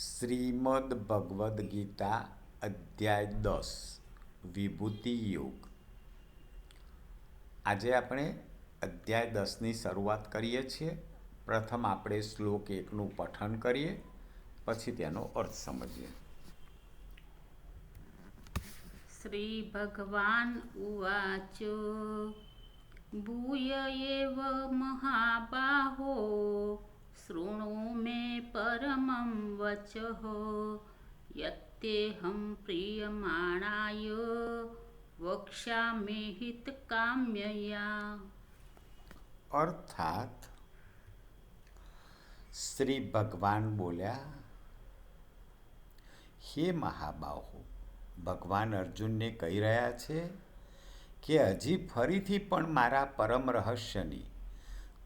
શ્રીમદ્ ભગવદ્ ગીતા અધ્યાય દસ, વિભૂતિ યોગ. આજે આપણે અધ્યાય દસની શરૂઆત કરીએ છીએ. પ્રથમ આપણે શ્લોક એકનું પઠન કરીએ, પછી તેનો અર્થ સમજીએ. શ્રી ભગવાન ઉવાચો, ભૂય એવ મહાબાહો વચો યત્તેહં પ્રિયમાણાય વક્ષ્યામિ હિતકામ્યયા અર્થાત શ્રી ભગવાન બોલ્યા હે મહાબાહુ ભગવાન અર્જુનને કહી રહ્યા છે કે હજી ફરીથી પણ મારા પરમ રહસ્યની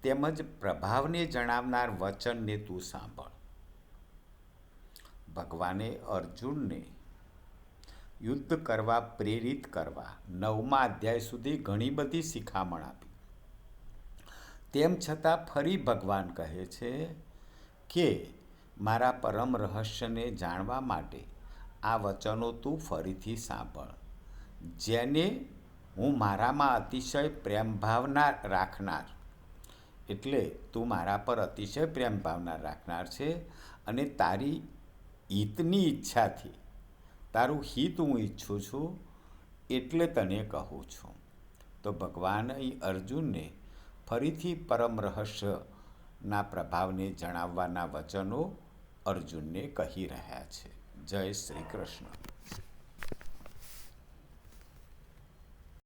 તેમજ પ્રભાવને જણાવનાર વચનને તું સાંભળ. ભગવાને અર્જુનને યુદ્ધ કરવા, પ્રેરિત કરવા નવમા અધ્યાય સુધી ઘણી બધી શિખામણ આપી. તેમ છતાં ફરી ભગવાન કહે છે કે, મારા પરમ રહસ્યને જાણવા માટે આ વચનો તું ફરીથી સાંભળ, જેને હું મારામાં અતિશય પ્રેમ ભાવના રાખનાર. એટલે તું મારા પર અતિશય પ્રેમ ભાવના રાખનાર છે અને તારી હિતની ઈચ્છાથી. તારું હિત હું ઈચ્છું છું, એટલે તને કહું છું. તો ભગવાન અહીં અર્જુનને ફરીથી પરમ રહસ્યના પ્રભાવને જણાવવાના વચનો અર્જુનને કહી રહ્યા છે. જય શ્રી કૃષ્ણ.